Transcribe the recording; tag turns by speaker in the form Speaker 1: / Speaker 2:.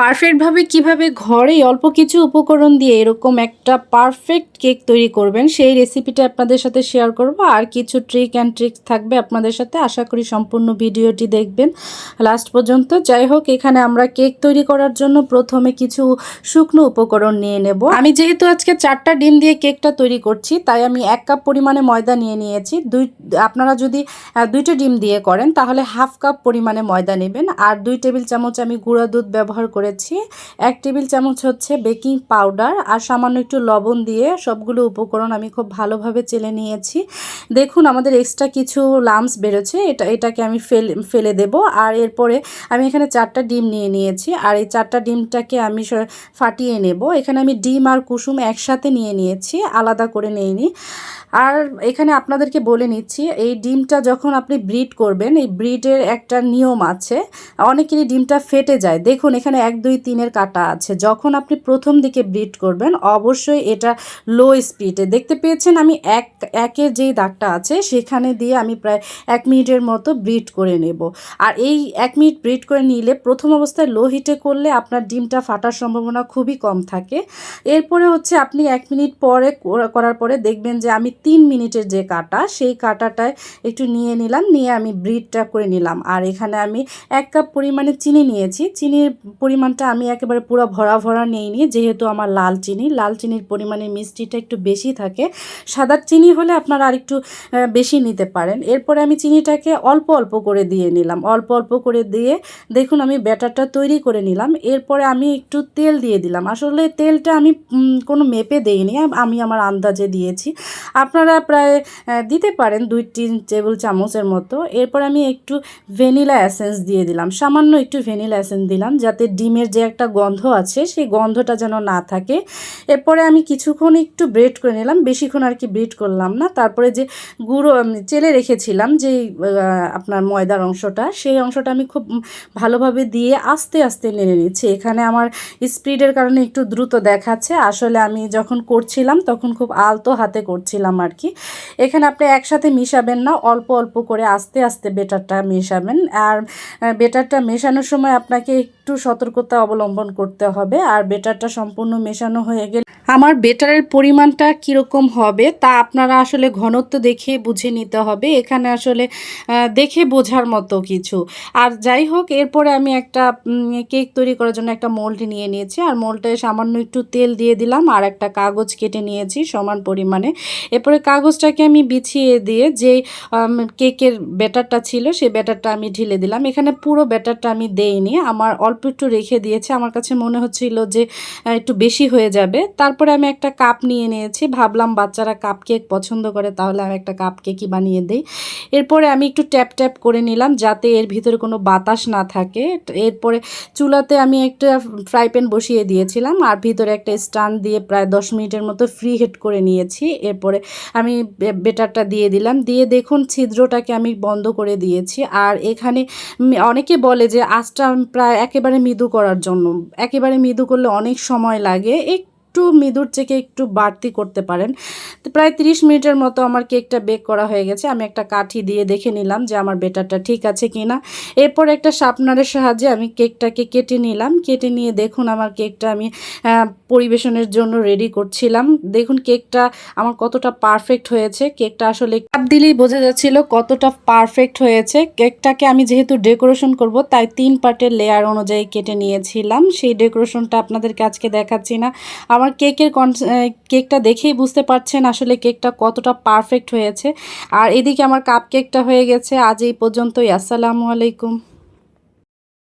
Speaker 1: পারফেক্টভাবে কীভাবে ঘরে অল্প কিছু উপকরণ দিয়ে এরকম একটা পারফেক্ট কেক তৈরি করবেন, সেই রেসিপিটা আপনাদের সাথে শেয়ার করব। আর কিছু ট্রিক অ্যান্ড ট্রিক্স থাকবে আপনাদের সাথে। আশা করি সম্পূর্ণ ভিডিওটি দেখবেন লাস্ট পর্যন্ত। যাই হোক, এখানে আমরা কেক তৈরি করার জন্য প্রথমে কিছু শুকনো উপকরণ নিয়ে নেব। আমি যেহেতু আজকে চারটা ডিম দিয়ে কেকটা তৈরি করছি, তাই আমি এক কাপ পরিমাণে ময়দা নিয়ে নিয়েছি। দুই, আপনারা যদি দুইটা ডিম দিয়ে করেন, তাহলে হাফ কাপ পরিমাণে ময়দা নেবেন। আর দুই টেবিল চামচ আমি গুঁড়া দুধ ব্যবহার করেছি। এক টেবিল চামচ হচ্ছে বেকিং পাউডার আর সামান্য একটু লবণ দিয়ে সবগুলো উপকরণ আমি খুব ভালোভাবে চেলে নিয়েছি। দেখুন, আমাদের এক্সট্রা কিছু লামস বেরোচ্ছে, এটা, এটাকে আমি ফেলে ফেলে দেব। আর এরপরে আমি এখানে চারটা ডিম নিয়ে নিয়েছি। আর এই চারটা ডিমটাকে আমি ফাটিয়ে নেব। এখানে আমি ডিম আর কুসুম একসাথে নিয়ে নিয়েছি, আলাদা করে নিইনি। আর এখানে আপনাদেরকে বলে নিচ্ছি, এই ডিমটা যখন আপনি ব্রিড করবেন, এই ব্রিডের একটা নিয়ম আছে, অনেকেরই ডিমটা ফেটে যায়। দেখুন, এখানে এক, দুই, তিনের কাটা আছে। যখন আপনি প্রথম দিকে ব্রিড করবেন, অবশ্যই এটা লো স্পিডে দেখতে পেয়েছেন আমি এক, একের যেই দাগটা আছে, সেখানে দিয়ে আমি প্রায় এক মিনিটের মতো ব্রিড করে নেব। আর এই এক মিনিট ব্রিড করে নিলে প্রথম অবস্থায় লো হিটে করলে আপনার ডিমটা ফাটার সম্ভাবনা খুবই কম থাকে। এরপরে হচ্ছে আপনি এক মিনিট পরে করার পরে দেখবেন যে আমি তিন মিনিটের যে কাটা, সেই কাটাটায় একটু নিয়ে নিলাম, নিয়ে আমি ব্রিডটা করে নিলাম। আর এখানে আমি এক কাপ পরিমাণে চিনি নিয়েছি। চিনির পরিমাণটা আমি একেবারে পুরো ভরা ভরা নিইনি যেহেতু আমার লাল চিনি। লাল চিনির পরিমাণে মিষ্টিটা একটু বেশি থাকে। সাদা চিনি হলে আপনারা আরেকটু বেশি নিতে পারেন। এরপরে আমি চিনিটাকে অল্প অল্প করে দিয়ে নিলাম। অল্প অল্প করে দিয়ে দেখুন আমি ব্যাটারটা তৈরি করে নিলাম। এরপরে আমি একটু তেল দিয়ে দিলাম। আসলে তেলটা আমি কোনো মেপে দেইনি। আম- আমি আমার আন্দাজে দিয়েছি। আপনারা প্রায় দিতে পারেন দুই তিন টেবিল চামচের মতো। এরপর আমি একটু ভ্যানিলা এসেন্স দিয়ে দিলাম। সামান্য একটু ভ্যানিলা এসেন্স দিলাম, যাতে ডিমের যে একটা গন্ধ আছে, সেই গন্ধটা যেন না থাকে। এরপরে আমি কিছুক্ষণ একটু ব্রেড করে নিলাম, বেশিক্ষণ আর কি ব্রেড করলাম না। তারপরে যে গুঁড়ো চেলে রেখেছিলাম যে আপনার ময়দার অংশটা, সেই অংশটা আমি খুব ভালোভাবে দিয়ে আস্তে আস্তে নেড়ে নিচ্ছি। এখানে আমার স্পিডের কারণে একটু দ্রুত দেখাচ্ছে। আসলে আমি যখন করছিলাম, তখন খুব আলতো হাতে করছিলাম আর কি। এখানে আপনি একসাথে মিশাবেন না, অল্প অল্প করে আস্তে আস্তে বেটারটা মেশাবেন। আর বেটারটা মেশানোর সময় আপনাকে একটু সতর্কতা অবলম্বন করতে হবে আর বেটারটা সম্পূর্ণ মেশানো হয়ে গেলে আমার বেটারের পরিমাণটা কীরকম হবে তা আপনারা আসলে ঘনত্ব দেখে বুঝে নিতে হবে। এখানে আসলে দেখে বোঝার মতো কিছু। আর যাই হোক, এরপরে আমি একটা কেক তৈরি করার জন্য একটা মোল্ড নিয়ে নিয়েছি। আর মোল্ডটায় সামান্য একটু তেল দিয়ে দিলাম আর একটা কাগজ কেটে নিয়েছি সমান পরিমাণে। এরপরে কাগজটাকে আমি বিছিয়ে দিয়ে যে কেকের ব্যাটারটা ছিল সেই ব্যাটারটা আমি ঢেলে দিলাম। এখানে পুরো ব্যাটারটা আমি দেইনি। আমার অল্প একটু রেখে দিয়েছে। আমার কাছে মনে হচ্ছিল যে একটু বেশি হয়ে যাবে। তারপরে আমি একটা কাপ নিয়ে নিয়েছি। ভাবলাম বাচ্চারা কাপ কেক পছন্দ করে, তাহলে আমি একটা কাপ কেকই বানিয়ে দিই। এরপরে আমি একটু ট্যাপ ট্যাপ করে নিলাম যাতে এর ভিতরে কোনো বাতাস না থাকে। এরপরে চুলাতে আমি একটা ফ্রাই প্যান বসিয়ে দিয়েছিলাম আর ভিতরে একটা স্ট্যান্ড দিয়ে প্রায় দশ মিনিটের মতো ফ্রি হিট করে নিয়েছি। এরপরে আমি বেটারটা দিয়ে দিলাম। দিয়ে দেখুন ছিদ্রটাকে আমি বন্ধ করে দিয়েছি। আর এখানে অনেকে বলে যে আঁচটা প্রায় একেবারে মৃদু করার জন্য। একেবারে মৃদু করলে অনেক সময় লাগে। একটু মৃদুর থেকে একটু বাড়তি করতে পারেন। তো প্রায় 30 মিনিটের মতো আমার কেকটা বেক করা হয়ে গেছে। আমি একটা কাঠি দিয়ে দেখে নিলাম যে আমার বেটারটা ঠিক আছে কি না এরপর একটা শার্পনারের সাহায্যে আমি কেকটাকে কেটে নিলাম। কেটে নিয়ে দেখুন আমার কেকটা আমি পরিবেশনের জন্য রেডি করছিলাম। দেখুন কেকটা আমার কতটা পারফেক্ট হয়েছে। কেকটা আসলে কাপ দিলেই বোঝা যাচ্ছিল কতটা পারফেক্ট হয়েছে। কেকটাকে আমি যেহেতু ডেকোরেশন করব, তাই তিন পার্টের লেয়ার অনুযায়ী কেটে নিয়েছিলাম। সেই ডেকোরেশনটা আপনাদেরকে আজকে দেখাচ্ছি না। আমার কেকের কন কেকটা দেখেই বুঝতে পারছেন আসলে কেকটা কতটা পারফেক্ট হয়েছে। আর এদিকে আমার কাপ কেকটা হয়ে গেছে। আজ এই পর্যন্তই। আসসালামু আলাইকুম।